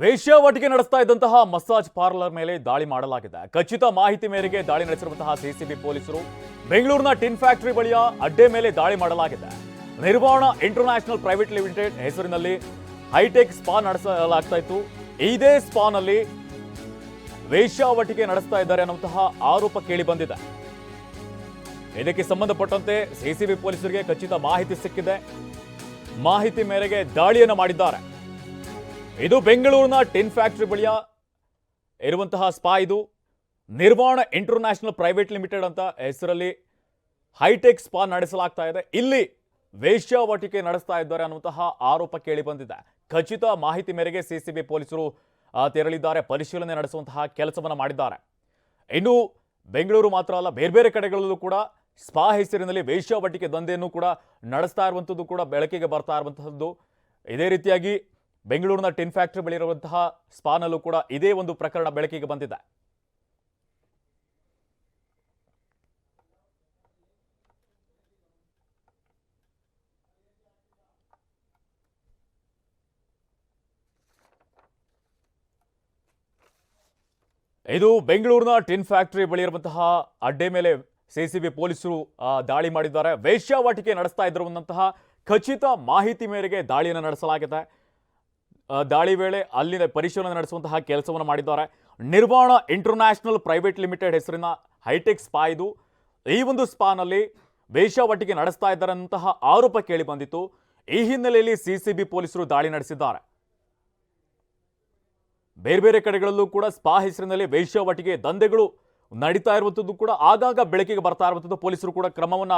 ವೇಶ್ಯಾವಟಿಕೆ ನಡೆಸ್ತಾ ಇದ್ದಂತಹ massage parlour ಮೇಲೆ ದಾಳಿ ಮಾಡಲಾಗಿದೆ. ಖಚಿತ ಮಾಹಿತಿ ಮೇರೆಗೆ ದಾಳಿ ನಡೆಸಿರುವಂತಹ ಸಿಸಿಬಿ ಪೊಲೀಸರು ಬೆಂಗಳೂರಿನ ಟಿನ್ ಫ್ಯಾಕ್ಟರಿ ಬಳಿಯ ಅಡ್ಡೆ ಮೇಲೆ ದಾಳಿ ಮಾಡಲಾಗಿದೆ. ನಿರ್ವಾಣ ಇಂಟರ್ನ್ಯಾಷನಲ್ ಪ್ರೈವೇಟ್ ಲಿಮಿಟೆಡ್ ಹೆಸರಿನಲ್ಲಿ ಹೈಟೆಕ್ ಸ್ಪಾ ನಡೆಸಲಾಗ್ತಾ ಇತ್ತು. ಇದೇ ಸ್ಪಾನಲ್ಲಿ ವೇಶ್ಯಾವಟಿಕೆ ನಡೆಸ್ತಾ ಇದ್ದಾರೆ ಅನ್ನುವಂತಹ ಆರೋಪ ಕೇಳಿ ಬಂದಿದೆ. ಇದಕ್ಕೆ ಸಂಬಂಧಪಟ್ಟಂತೆ ಸಿಸಿಬಿ ಪೊಲೀಸರಿಗೆ ಖಚಿತ ಮಾಹಿತಿ ಸಿಕ್ಕಿದೆ. ಮಾಹಿತಿ ಮೇರೆಗೆ ದಾಳಿಯನ್ನು ಮಾಡಿದ್ದಾರೆ. ಇದು ಬೆಂಗಳೂರಿನ ಟಿನ್ ಫ್ಯಾಕ್ಟರಿ ಬಳಿಯ ಇರುವಂತಹ ಸ್ಪಾ ಇದು. ನಿರ್ವಾಣ ಇಂಟರ್ನ್ಯಾಷನಲ್ ಪ್ರೈವೇಟ್ ಲಿಮಿಟೆಡ್ ಅಂತ ಹೆಸರಲ್ಲಿ ಹೈಟೆಕ್ ಸ್ಪಾ ನಡೆಸಲಾಗ್ತಾ ಇದೆ. ಇಲ್ಲಿ ವೇಶ್ಯಾವಟಿಕೆ ನಡೆಸ್ತಾ ಇದ್ದಾರೆ ಅನ್ನುವಂತಹ ಆರೋಪ ಕೇಳಿ ಬಂದಿದೆ. ಖಚಿತ ಮಾಹಿತಿ ಮೇರೆಗೆ ಸಿಸಿಬಿ ಪೊಲೀಸರು ತೆರಳಿದ್ದಾರೆ. ಪರಿಶೀಲನೆ ನಡೆಸುವಂತಹ ಕೆಲಸವನ್ನು ಮಾಡಿದ್ದಾರೆ. ಇನ್ನು ಬೆಂಗಳೂರು ಮಾತ್ರ ಅಲ್ಲ, ಬೇರೆ ಬೇರೆ ಕಡೆಗಳಲ್ಲೂ ಕೂಡ ಸ್ಪಾ ಹೆಸರಿನಲ್ಲಿ ವೇಶ್ಯಾವಟಿಕೆ ದಂಧೆಯನ್ನು ಕೂಡ ನಡೆಸ್ತಾ ಇರುವಂಥದ್ದು ಕೂಡ ಬೆಳಕಿಗೆ ಬರ್ತಾ ಇರುವಂತಹದ್ದು ಇದೇ ರೀತಿಯಾಗಿ ಬೆಂಗಳೂರಿನ ಟಿನ್ ಫ್ಯಾಕ್ಟರಿ ಬಳಿರುವಂತಹ ಸ್ಪಾನಲ್ಲೂ ಕೂಡ ಇದೇ ಒಂದು ಪ್ರಕರಣ ಬೆಳಕಿಗೆ ಬಂದಿದೆ. ಇದು ಬೆಂಗಳೂರಿನ ಟಿನ್ ಫ್ಯಾಕ್ಟರಿ ಬಳಿ ಇರುವಂತಹ ಅಡ್ಡೆ ಮೇಲೆ ಸಿಸಿಬಿ ಪೊಲೀಸರು ದಾಳಿ ಮಾಡಿದ್ದಾರೆ. ವೇಶ್ಯಾವಾಟಿಕೆ ನಡೆಸ್ತಾ ಇದ್ದಿರುವಂತಹ ಖಚಿತ ಮಾಹಿತಿ ಮೇರೆಗೆ ದಾಳಿಯನ್ನು ನಡೆಸಲಾಗಿದೆ. ದಾಳಿ ವೇಳೆ ಅಲ್ಲಿನ ಪರಿಶೀಲನೆ ನಡೆಸುವಂತಹ ಕೆಲಸವನ್ನು ಮಾಡಿದ್ದಾರೆ. ನಿರ್ವಾಣ ಇಂಟರ್ನ್ಯಾಷನಲ್ ಪ್ರೈವೇಟ್ ಲಿಮಿಟೆಡ್ ಹೆಸರಿನ ಹೈಟೆಕ್ ಸ್ಪಾ ಇದು. ಈ ಒಂದು ಸ್ಪಾನಲ್ಲಿ ವೇಷಾವಟಿಕೆ ನಡೆಸ್ತಾ ಇದ್ದಾರೆ ಅನ್ನುವಂತಹ ಆರೋಪ ಕೇಳಿ ಬಂದಿತ್ತು. ಈ ಹಿನ್ನೆಲೆಯಲ್ಲಿ ಸಿಸಿಬಿ ಪೊಲೀಸರು ದಾಳಿ ನಡೆಸಿದ್ದಾರೆ. ಬೇರೆ ಬೇರೆ ಕಡೆಗಳಲ್ಲೂ ಕೂಡ ಸ್ಪಾ ಹೆಸರಿನಲ್ಲಿ ವೇಷಾವಟಿಕೆ ದಂಧೆಗಳು ನಡೀತಾ ಇರುವಂಥದ್ದು ಕೂಡ ಆಗಾಗ ಬೆಳಕಿಗೆ ಬರ್ತಾ ಇರುವಂಥದ್ದು ಪೊಲೀಸರು ಕೂಡ ಕ್ರಮವನ್ನ